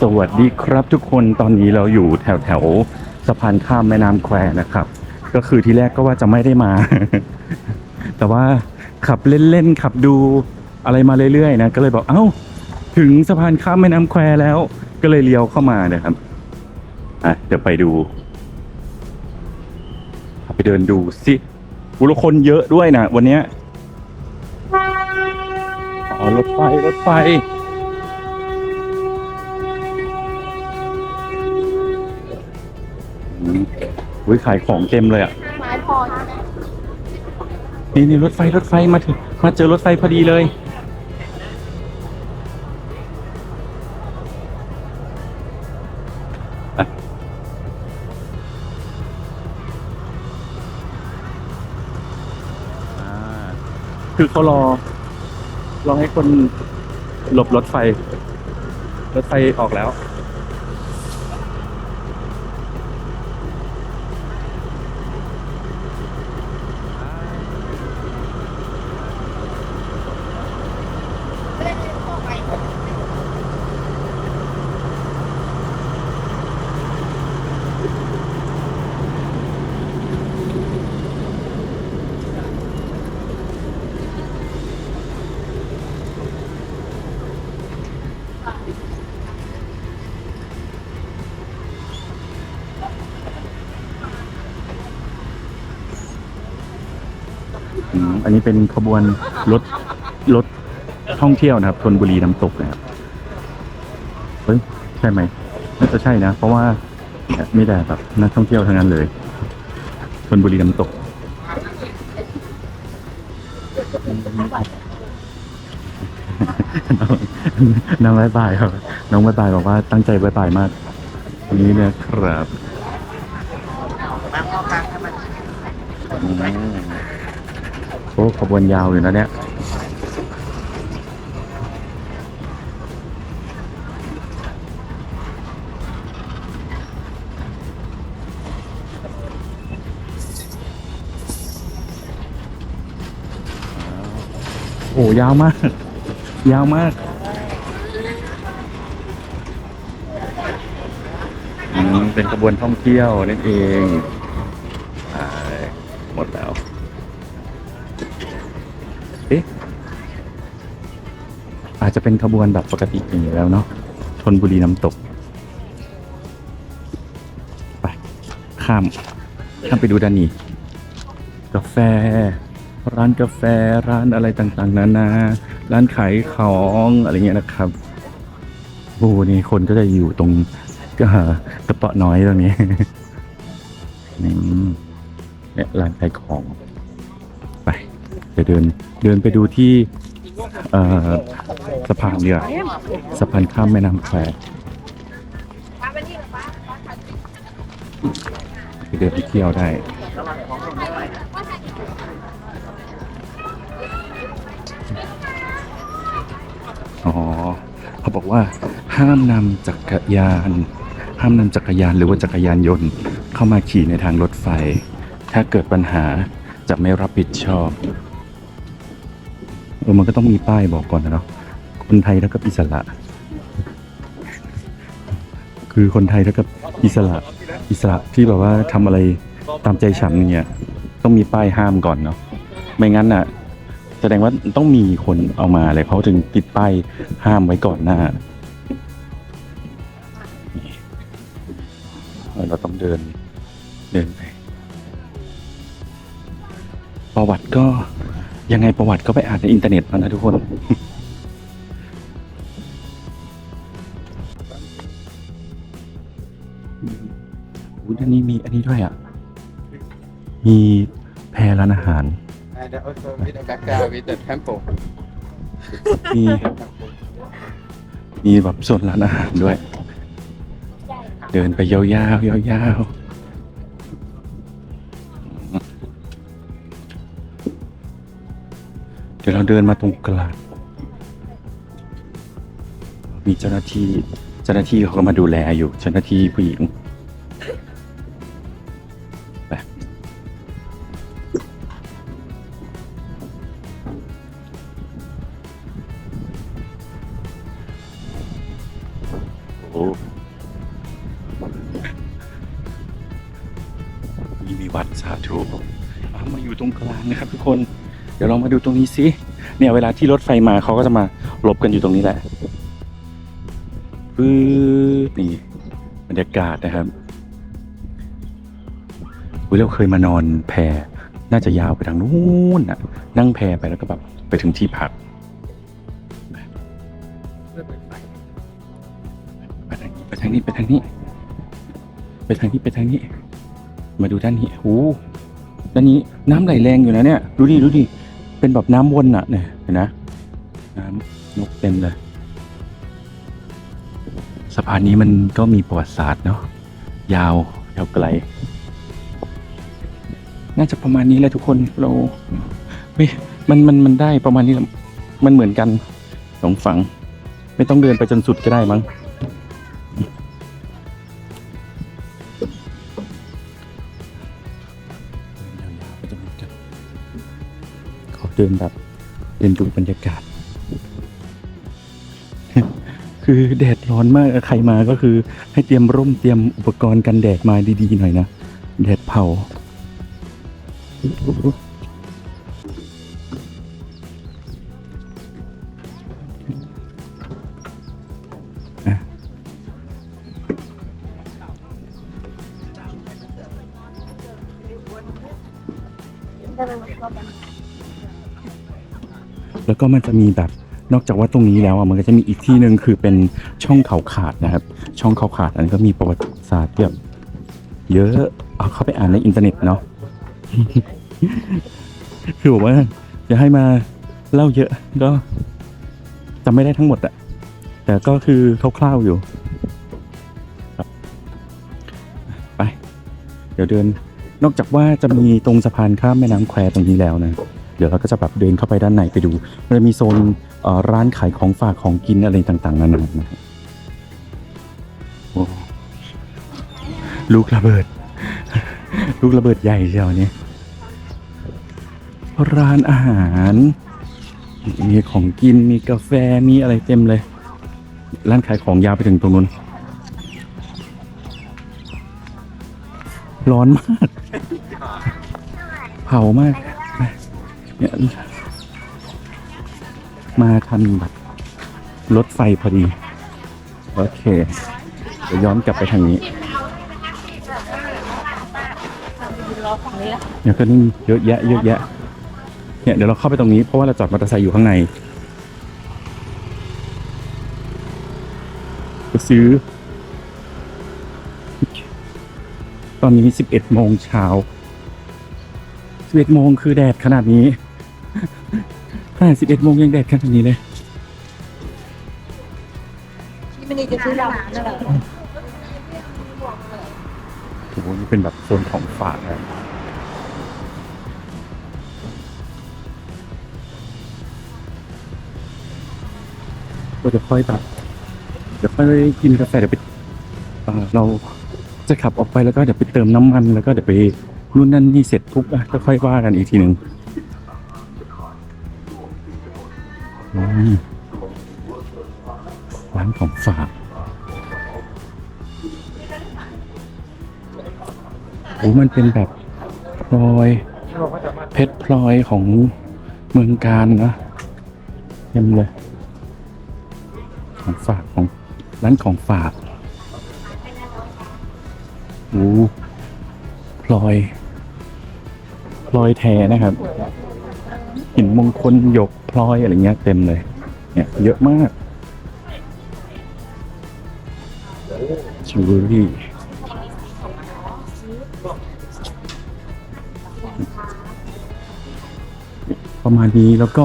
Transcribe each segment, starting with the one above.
สวัสดีครับทุกคนตอนนี้เราอยู่แถวแถวๆสะพานข้ามแม่น้ำแควนะครับ ก็คือที่แรกก็ว่าจะไม่ได้มา แต่ว่าขับเล่นๆขับดูอะไรมาเรื่อยๆนะก็เลยบอกเอ้า ถึงสะพานข้ามแม่น้ำแควแล้ว ก็เลยเลี้ยวเข้ามานะครับอะเดี๋ยวไปดูไปเดินดูสิอุยแลคนเยอะด้วยนะวันเนี้ยอ๋อรถไฟรถไฟ อุ้ยขายของเต็มเลยอะไม้พอใช่ไหมนี่นี่รถไฟรถไฟมาถึงมาเจอรถไฟพอดีเลยอะอ่าคือเขารอ รอให้คนหลบรถไฟ รถไฟออกแล้ว อืมอันนี้เป็นขบวนรถรถท่องเที่ยวนะครับธนบุรีน้ำตกนะครับเฮ้ยใช่ไหมน่าจะใช่นะ เพราะว่าเนี่ยมีแต่แบบนักท่องเที่ยวทั้งนั้นเลยธนบุรีน้ำตกน้องบายบายครับ น้องบายบายบอกว่าตั้งใจบายบายมากวันนี้เนี่ยครับอืม โอ้ขบวนยาวอยู่นะเนี่ยโอ้ยาวมาก ยาวมากอืมเป็นขบวนท่องเที่ยวนั่นเอง เอ๊ะอาจจะเป็นขบวนแบบปกติอย่างนี้แล้วเนาะชนบุรีน้ำตก ไป ข้าม ข้ามไปดูด้านนี้ กาแฟ ร้านกาแฟร้านอะไรต่างๆนานาร้านขายของอะไรเงี้ยนะครับโอ้นี่คนก็จะอยู่ตรงก็กระเป๋อน้อยตรงนี้นี่เนี่ยร้านขายของ เดี๋ยวเดินเดินไปดูที่สะพานเรือสะพานข้ามแม่น้ำแควไปเดินไปเที่ยวได้อ๋อเขาบอกว่าห้ามนำจักรยาน ห้ามนำจักรยานหรือว่าจักรยานยนต์เข้ามาขี่ในทางรถไฟ ถ้าเกิดปัญหาจะไม่รับผิดชอบ ออมันก็ต้องมีป้ายบอกก่อนนะเนาะคนไทยแล้วก็อิสระ คือคนไทยแล้วก็อิสระอิสระที่แบบว่าทำอะไรตามใจฉันเนี่ยต้องมีป้ายห้ามก่อนเนาะไม่งั้นน่ะ แสดงว่าต้องมีคนเอามาเลยเขาถึงติดป้ายห้ามไว้ก่อนหน้าเราต้องเดินเดินไปประวัติก็ ยังไงประวัติก็ไปอ่านในอินเทอร์เน็ตมานะทุกคน อุ้ยอันนี้มีอันนี้ด้วยอะ มีแพรร้านอาหาร And also with the back there with the temple. มี มีแบบโซนร้านอาหารด้วย เดินไปยาวๆยาว ดี๋ยวเราเดินมาตรงกลางมีเจ้าหน้าที่เจ้าหน้าที่เขาก็มาดูแลอยู่เจ้าหน้าที่ผู้หญิงไปนี่มีวัดสาธุมาอยู่ตรงกลางนะครับทุกคน เดี๋ยวเรามาดูตรงนี้สิเนี่ยเวลาที่รถไฟมาเขาก็จะมาหลบกันอยู่ตรงนี้แหละปึ๊บนี่บรรยากาศนะครับอุ๊ยเราเคยมานอนแพน่าจะยาวไปทางนู้นน่ะ นั่งแพไปแล้วก็แบบไปถึงที่พักไปทางนี้ไปทางนี้ไปทางนี้ ไปทางนี้ไปทางนี้ มาดูด้านนี้โอ้ด้านนี้น้ำไหลแรงอยู่นะเนี่ย ดูดิดูดิ เป็นแบบน้ำวนอะเนี่ยเห็นนะน้ำนกเต็มเลยสะพานนี้มันก็มีประวัติศาสตร์เนาะยาวยาวไกล น่าจะประมาณนี้แหละทุกคนเราเฮ้ยมันมันมันได้ประมาณนี้มันเหมือนกันสองฝั่งไม่ต้องเดินไปจนสุดก็ได้มั้ง เดินแบบเดินดูบรรยากาศ คือแดดร้อนมากใครมาก็คือ ให้เตรียมร่มเตรียมอุปกรณ์กันแดดมาดีๆหน่อยนะแดดเผา แล้วก็มันจะมีแบบนอกจากว่าตรงนี้แล้วอะมันก็จะมีอีกที่หนึ่งคือเป็นช่องเขาขาดนะครับ ช่องเขาขาดอันนี้ก็มีประวัติศาสตร์แบบเยอะเอาเข้าไปอ่านในอินเทอร์เน็ตเนาะคือบอกว่าจะให้มาเล่าเยอะก็จำไม่ได้ทั้งหมดอะแต่ก็คือคร่าวๆอยู่ครับไป เดี๋ยวเดิน นอกจากว่าจะมีตรงสะพานข้ามแม่น้ำแควตรงนี้แล้วนะ เดี๋ยวเราก็จะแบบเดินเข้าไปด้านในไปดู มันจะมีโซนร้านขายของฝากของกินอะไรต่างๆนานานะครับลูกระเบิด ลูกระเบิดใหญ่เชียวเนี่ยร้านอาหารมีของกินมีกาแฟมีอะไรเต็มเลย ร้านขายของยาวไปถึงตรงนู้นร้อนมาก เผามาก มาทันแบบรถไฟพอดี โอเค เดี๋ยวย้อนกลับไปทางนี้เนี่ยก็นี่เยอะแยะเยอะแยะ เนี่ยเดี๋ยวเราเข้าไปตรงนี้เพราะว่าเราจอดมอเตอร์ไซค์อยู่ข้างในจะซื้อ ตอนนี้สิบเอ็ดโมงเช้าสิบเอ็ดโมงคือแดดขนาดนี้ ขนาดสิบเอ็ดโมงยังแดดขนาดนี้เลยที่มันนี่จะซื้อดำนั่นแหละโอ้โหนี่เป็นแบบโซนของฝากนะก็จะค่อยแบบเดี๋ยวค่อยกินกาแฟเดี๋ยวไปเอ่อเราจะขับออกไปแล้วก็เดี๋ยวไปเติมน้ำมันแล้วก็เดี๋ยวไปนู่นนั่นนี่เสร็จปุ๊บอะก็ค่อยว่ากันอีกทีหนึ่ง ร้านของฝากโอ้มันเป็นแบบพลอย เพชรพลอยของเมืองการนะเต็มเลย ของฝากของร้านของฝากโอ้พลอยพลอยแท้นะครับหินมงคลหยก ลอยอะไรเงี้ยเต็มเลย เนี่ยเยอะมากจิวเวลรี่ประมาณนี้แล้วก็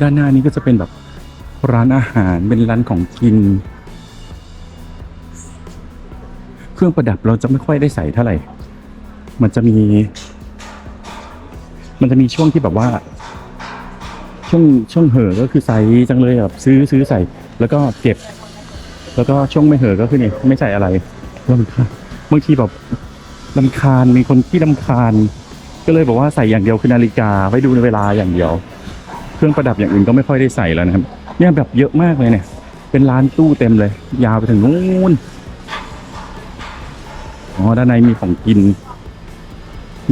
ด้านหน้านี้ก็จะเป็นแบบร้านอาหารเป็นร้านของกิน เครื่องประดับเราจะไม่ค่อยได้ใส่เท่าไหร่ มันจะมี มันจะมีช่วงที่แบบว่า ช่วงช่วงเห่อก็คือใส่จังเลยแบบซื้อซื้อใส่ แล้วก็เก็บ แล้วก็ช่วงไม่เห่อก็คือนี่ไม่ใส่อะไรลำคาญบางทีแบบลำคาญมีคนที่ลำคาญ ก็เลยบอกว่าใส่อย่างเดียวคือนาฬิกาไว้ดูในเวลาอย่างเดียว เครื่องประดับอย่างอื่นก็ไม่ค่อยได้ใส่แล้วนะครับ เนี่ยแบบเยอะมากเลยเนี่ย เป็นร้านตู้เต็มเลย ยาวไปถึงนู้นอ๋อด้านในมีของกิน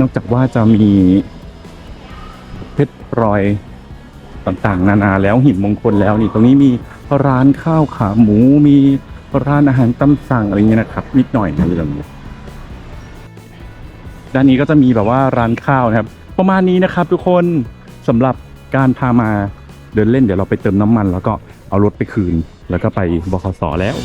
นอกจากว่าจะมีเพชรพลอย ต่างๆ นานาแล้วหินมงคลแล้วนี่ตรงนี้มีร้านข้าวขาหมูมีร้านอาหารตามสั่งอะไรเงี้ยนะครับนิดหน่อยนะเรื่องนี้ด้านนี้ก็จะมีแบบว่าร้านข้าวนะครับ ประมาณนี้นะครับ ทุกคนสำหรับการพามาเดินเล่นเดี๋ยวเราไปเติมน้ำมัน แล้วก็เอารถไปคืน แล้วก็ไปบขสแล้ว